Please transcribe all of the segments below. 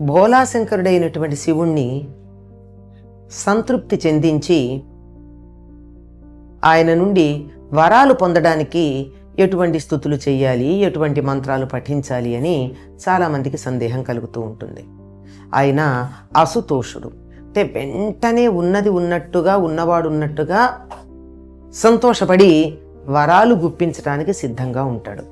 భోలాశంకరుడైనటువంటి శివుణ్ణి సంతృప్తి చెందించి ఆయన నుండి వరాలు పొందడానికి ఎటువంటి స్థుతులు చేయాలి ఎటువంటి మంత్రాలు పఠించాలి అని చాలామందికి సందేహం కలుగుతూ ఉంటుంది. ఆయన అసుతోషుడు అంటే వెంటనే ఉన్నది ఉన్నట్టుగా ఉన్నవాడు ఉన్నట్టుగా సంతోషపడి వరాలు గుప్పించడానికి సిద్ధంగా ఉంటాడు.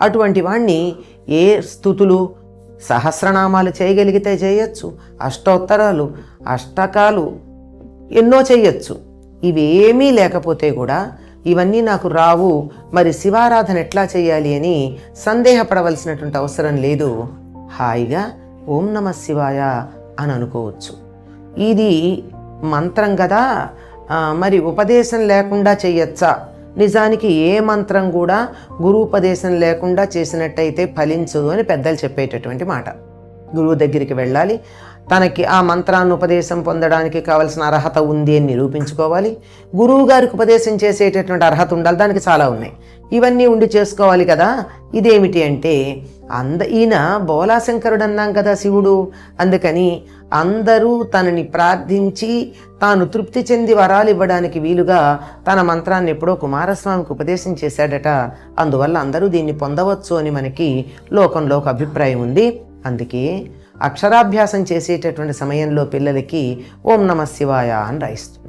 అటువంటి వాణ్ణి ఏ స్థుతులు సహస్రనామాలు చేయగలిగితే చేయొచ్చు అష్టోత్తరాలు అష్టకాలు ఎన్నో చేయొచ్చు. ఇవేమీ లేకపోతే కూడా ఇవన్నీ నాకు రావు మరి శివారాధన ఎట్లా చేయాలి అని సందేహపడవలసినటువంటి అవసరం లేదు. హాయిగా ఓం నమ శివాయ అని అనుకోవచ్చు. ఇది మంత్రం కదా? మరి ఉపదేశం లేకుండా చేయొచ్చా? నిజానికి ఏ మంత్రం కూడా గురుపదేశం లేకుండా చేసినట్టయితే ఫలించదు అని పెద్దలు చెప్పేటటువంటి మాట. గురువు దగ్గరికి వెళ్ళాలి. తనకి ఆ మంత్రాన్ని ఉపదేశం పొందడానికి కావలసిన అర్హత ఉంది అని నిరూపించుకోవాలి. గురువు గారికి ఉపదేశం చేసేటటువంటి అర్హత ఉండాలి. దానికి చాలా ఉన్నాయి. ఇవన్నీ ఉండి చేసుకోవాలి కదా. ఇదేమిటి అంటే అంద ఈయన బోలాశంకరుడు అన్నాం కదా శివుడు. అందుకని అందరూ తనని ప్రార్థించి తాను తృప్తి చెంది వరాలు ఇవ్వడానికి వీలుగా తన మంత్రాన్ని ఎప్పుడో కుమారస్వామికి ఉపదేశం చేశాడట. అందువల్ల అందరూ దీన్ని పొందవచ్చు అని మనకి లోకంలో ఒక అభిప్రాయం ఉంది. అందుకే అక్షరాభ్యాసం చేసేటటువంటి సమయంలో పిల్లలకి ఓం నమ శివాయ అని రాయిస్తున్నాం.